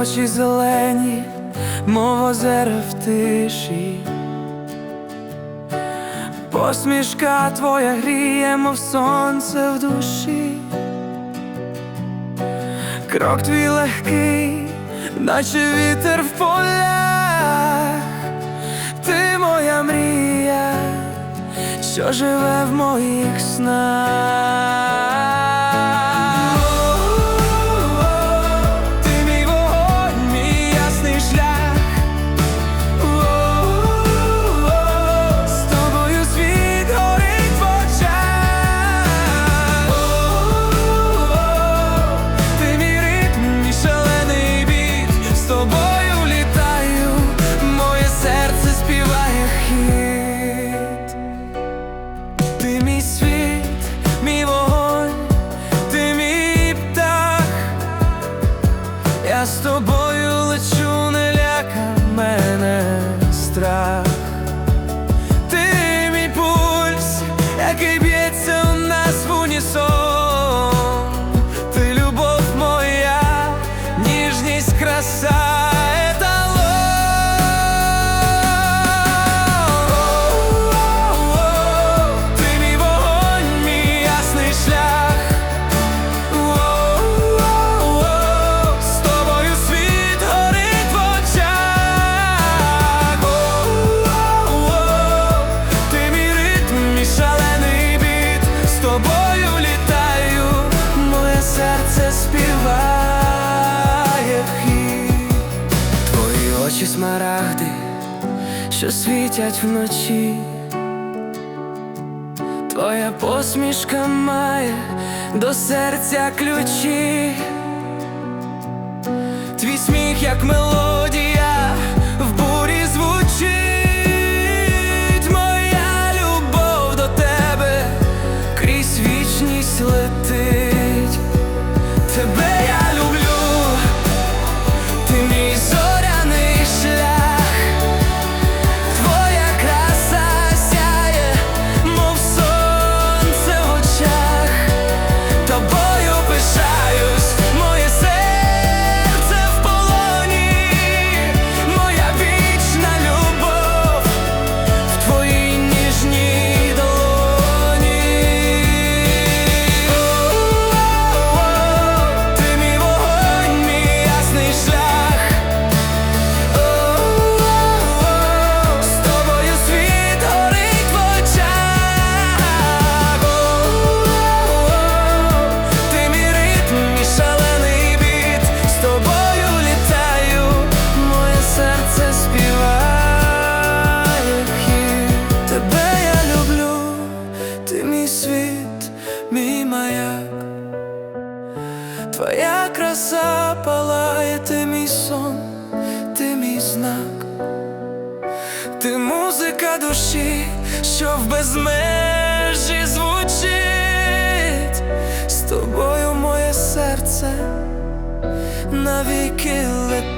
Очі зелені, мов озера в тиші, посмішка твоя гріє, мов сонце в душі, крок твій легкий, наче вітер в полях, ти моя мрія, що живе в моїх снах. sky очі смарагди, що світять вночі, твоя посмішка має до серця ключі, твій сміх, як мелодія Запалає ти мій сон, ти мій знак, ти музика душі, що в безмежі звучить, з тобою моє серце навіки летить.